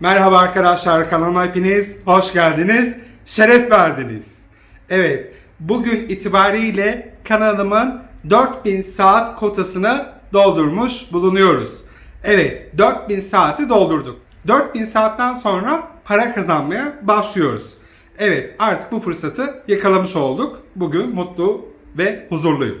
Merhaba arkadaşlar kanalıma hepiniz hoş geldiniz. Şeref verdiniz. Evet bugün itibariyle kanalımın 4000 saat kotasını doldurmuş bulunuyoruz. Evet 4000 saati doldurduk. 4000 saatten sonra para kazanmaya başlıyoruz. Evet artık bu fırsatı yakalamış olduk. Bugün mutlu ve huzurluyum.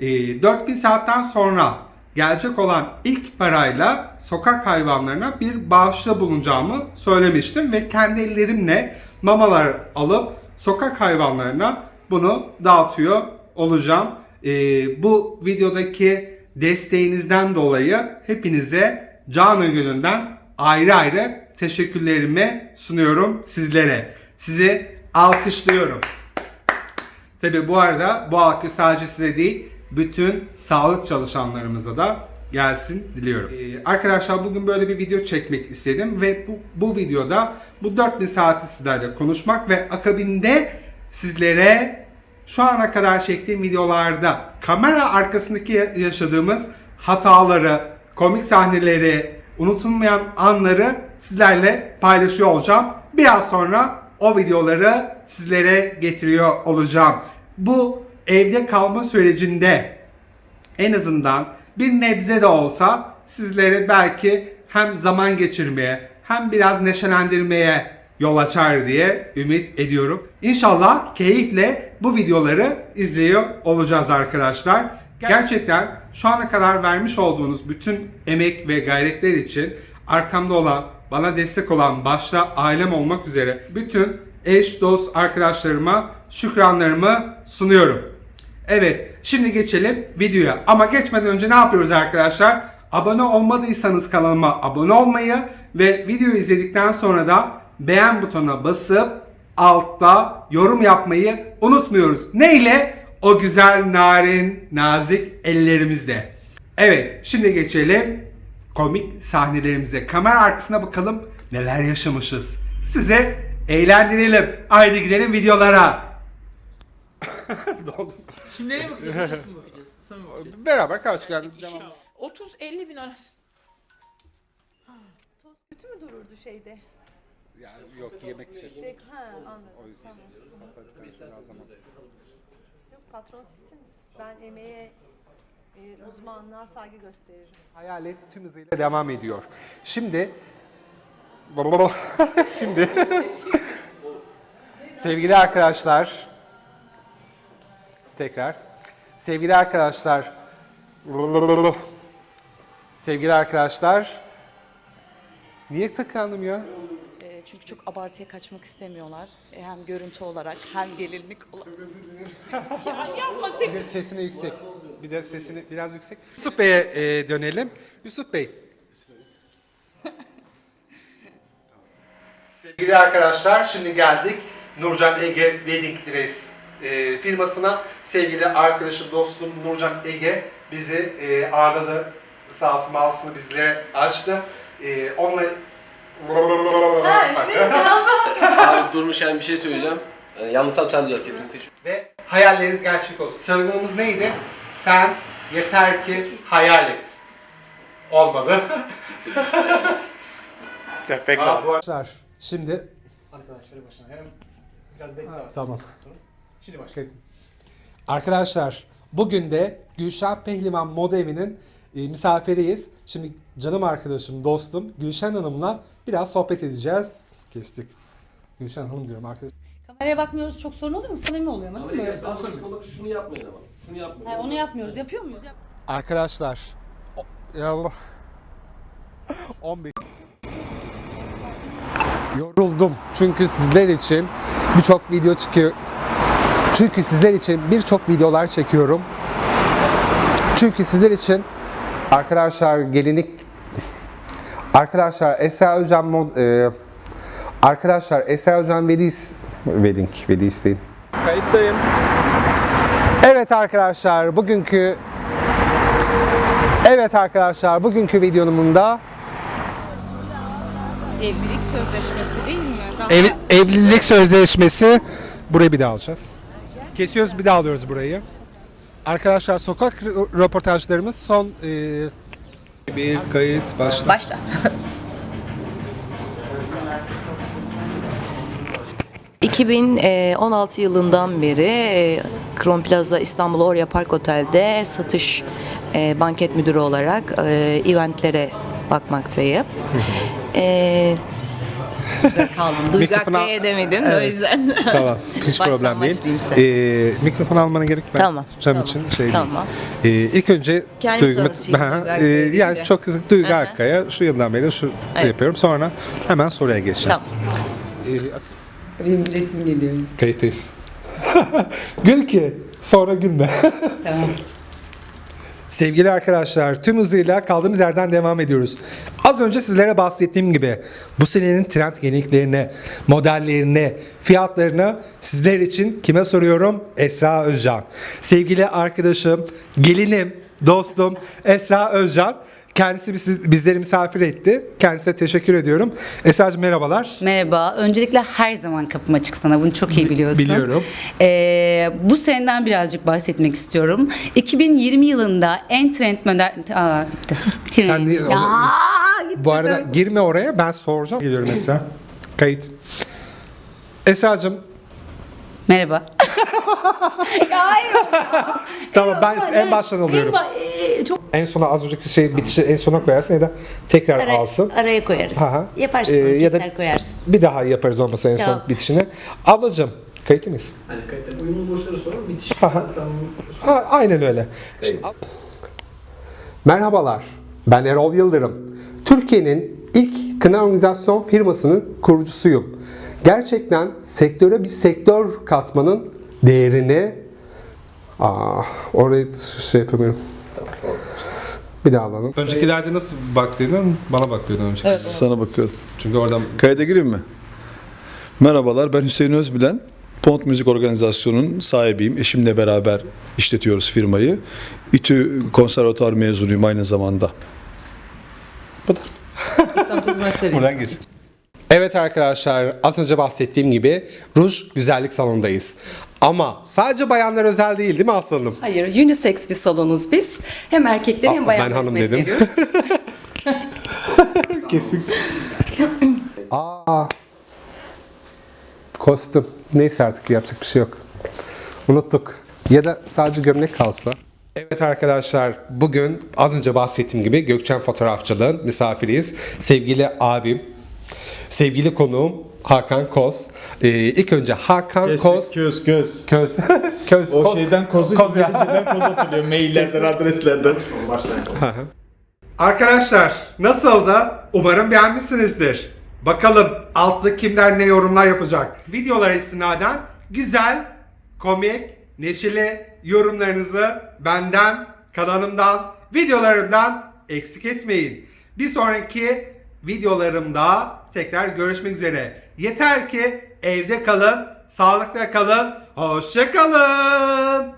Ee, 4000 saatten sonra gelecek olan ilk parayla sokak hayvanlarına bir bağışta bulunacağımı söylemiştim ve kendi ellerimle mamalar alıp sokak hayvanlarına bunu dağıtıyor olacağım. Ee, bu videodaki desteğinizden dolayı hepinize canı gönülden ayrı ayrı teşekkürlerimi sunuyorum sizlere. Sizi alkışlıyorum. Tabi bu arada bu alkış sadece size değil, bütün sağlık çalışanlarımıza da gelsin diliyorum. Ee, arkadaşlar bugün böyle bir video çekmek istedim ve bu, bu videoda bu 4000 saati sizlerle konuşmak ve akabinde sizlere şu ana kadar çektiğim videolarda kamera arkasındaki yaşadığımız hataları, komik sahneleri, unutulmayan anları sizlerle paylaşıyor olacağım. Biraz sonra o videoları sizlere getiriyor olacağım. Bu evde kalma sürecinde en azından bir nebze de olsa sizlere belki hem zaman geçirmeye hem biraz neşelendirmeye yol açar diye ümit ediyorum. İnşallah keyifle bu videoları izliyor olacağız arkadaşlar. Gerçekten şu ana kadar vermiş olduğunuz bütün emek ve gayretler için arkamda olan, bana destek olan başta ailem olmak üzere bütün eş, dost, arkadaşlarıma şükranlarımı sunuyorum. Evet, şimdi geçelim videoya. Ama geçmeden önce ne yapıyoruz arkadaşlar? Abone olmadıysanız kanalıma abone olmayı ve videoyu izledikten sonra da beğen butonuna basıp altta yorum yapmayı unutmuyoruz. Ne ile? O güzel, narin, nazik ellerimizle. Evet, şimdi geçelim komik sahnelerimize. Kamera arkasına bakalım neler yaşamışız. Size eğlendirelim. Haydi gidelim videolara. Şimdi nereye bakacağız? Burası mı bakacağız? Sana mı bakacağız? Beraber karşı geldik. 30-50 bin arası. Toz kötü mü dururdu şeyde? Yani yok yemek Pek ha anladım. O yüzden. Tamam. Yok patron sizsiniz. Ben emeğe e, uzmanlığa saygı gösteririm. Hayalet tüm hızıyla devam ediyor. Şimdi şimdi sevgili arkadaşlar tekrar sevgili arkadaşlar sevgili arkadaşlar niye tıkandım ya? E, Çünkü çok abartıya kaçmak istemiyorlar. E, Hem görüntü olarak hem gelinlik olarak. ya yapma sen. Bir de sesini yüksek. Bir de sesini biraz yüksek. Yusuf Bey'e e, dönelim. Yusuf Bey. Sevgili arkadaşlar şimdi geldik Nurcan Ege Wedding Dress e, firmasına. Sevgili arkadaşım, dostum Nurcan Ege bizi e, ağırladı. Sağ olsun mağazasını bizlere açtı. E, onunla Abi durmuşken bir şey söyleyeceğim. Ee, yanlış yapacağız kesinlikle. Ve hayalleriniz gerçek olsun. Sloganımız neydi? Sen yeter ki hayal et. Olmadı. Aa, bu arkadaşlar şimdi Arkadaşları başına hem biraz bekle artık. Tamam. Sonra. Şimdi başla. Arkadaşlar bugün de Gülşen Pehlivan Moda Evi'nin e, misafiriyiz. Şimdi canım arkadaşım, dostum Gülşen Hanım'la biraz sohbet edeceğiz. Kestik. Gülşen Hanım diyorum arkadaş. Kameraya bakmıyoruz çok sorun oluyor mu? Samimi oluyor mu? Ama Değil mi? ya, aslında şunu yapmayın ama. Şunu yapmayın. Ha, onu yapmıyoruz. Yapıyor muyuz? Yap- Arkadaşlar. o- Ya Allah. 15. Yoruldum. Çünkü sizler için birçok video çıkıyor. Çünkü sizler için birçok videolar çekiyorum. Çünkü sizler için arkadaşlar gelinlik Arkadaşlar Esra Özcan mod, e, Arkadaşlar Esra Özcan Vedis Wedding Vedis değil. Kayıttayım. Evet arkadaşlar bugünkü Evet arkadaşlar bugünkü videonun da Evlilik sözleşmesi değil mi? Daha ev, evlilik sözleşmesi burayı bir daha alacağız. Kesiyoruz bir daha alıyoruz burayı. Arkadaşlar sokak röportajlarımız son... E... Bir kayıt başla. Başla. 2016 e, yılından beri e, Kron Plaza İstanbul Orya Park Otel'de satış e, banket müdürü olarak eventlere bakmaktayım. E, kaldım. Duygu Mikrofonu al- Akkaya demedim de o yüzden. Tamam. Hiç Baştan problem değil. başlayayım. Ee, mikrofon almana gerek ben Tamam, cam tamam, için şey tamam. Ee, ilk önce Duygu, tanıtayım, Ha, Duygu e, Akkaya yani deyince. çok kısa Duygu hı. Akkaya şu yıldan beri şu Evet. yapıyorum. Sonra hemen soruya geçeceğim. tamam. Benim resim geliyor. Kayıttayız. Gül ki sonra gülme. Tamam. Sevgili arkadaşlar tüm hızıyla kaldığımız yerden devam ediyoruz. Az önce sizlere bahsettiğim gibi bu senenin trend yeniliklerini, modellerini, fiyatlarını sizler için kime soruyorum? Esra Özcan. Sevgili arkadaşım, gelinim, dostum Esra Özcan. Kendisi bizleri misafir etti. Kendisine teşekkür ediyorum. Esra'cığım merhabalar. Merhaba. Öncelikle her zaman kapım açık sana. Bunu çok iyi biliyorsun. biliyorum. Ee, bu seneden birazcık bahsetmek istiyorum. 2020 yılında en trend model... Aa bitti. Trend. Sen de- ya, gitti. Bu arada girme oraya ben soracağım. Geliyorum Esra. Kayıt. Esra'cığım Merhaba. ya hayır. tamam ben en baştan alıyorum. En ba- e, çok En sona az önceki şey bitişi en sona koyarsın ya da tekrar ara- alsın. araya koyarız. Aha. Yaparsın. Ee, onu, ya da- keser koyarsın. Bir daha yaparız olmasa en son Tamam. bitişini. Ablacığım kayıt mıyız? Hani kayıtta uyumlu burçları sorun bitiş. Aha. Ha, aynen öyle. Merhabalar. Ben Erol Yıldırım. Türkiye'nin ilk kına organizasyon firmasının kurucusuyum. Gerçekten sektöre bir sektör katmanın değerini Aa, orayı şey yapamıyorum. Bir daha alalım. Öncekilerde nasıl baktıydın? Bana bakıyordun önceki. Sana bakıyorum. Çünkü oradan Kayda gireyim mi? Merhabalar ben Hüseyin Özbilen. Pont Müzik Organizasyonu'nun sahibiyim. Eşimle beraber işletiyoruz firmayı. İTÜ konservatuar mezunuyum aynı zamanda. İstanbul Üniversitesi. Buradan geç. Evet arkadaşlar az önce bahsettiğim gibi Ruj Güzellik Salonu'ndayız. Ama sadece bayanlar özel değil değil mi aslanım? Hayır, unisex bir salonuz biz. Hem erkekler Aa, hem bayanlar ben hanım hizmet dedim. veriyoruz. Kesin. Aa. Kostüm. Neyse artık yapacak bir şey yok. Unuttuk. Ya da sadece gömlek kalsa. Evet arkadaşlar bugün az önce bahsettiğim gibi Gökçen Fotoğrafçılığın misafiriyiz. Sevgili abim, sevgili konuğum Hakan Koz. Ee, ilk önce Hakan Koz. Köz köz. Köz. Köz. O Koz- şeyden kozu Koz ya. Koz atılıyor. Maillerden, adreslerden. Arkadaşlar nasıl da umarım beğenmişsinizdir. Bakalım altta kimler ne yorumlar yapacak. Videolara istinaden güzel, komik, neşeli yorumlarınızı benden, kanalımdan, videolarımdan eksik etmeyin. Bir sonraki videolarımda tekrar görüşmek üzere. Yeter ki evde kalın, sağlıkla kalın, hoşça kalın.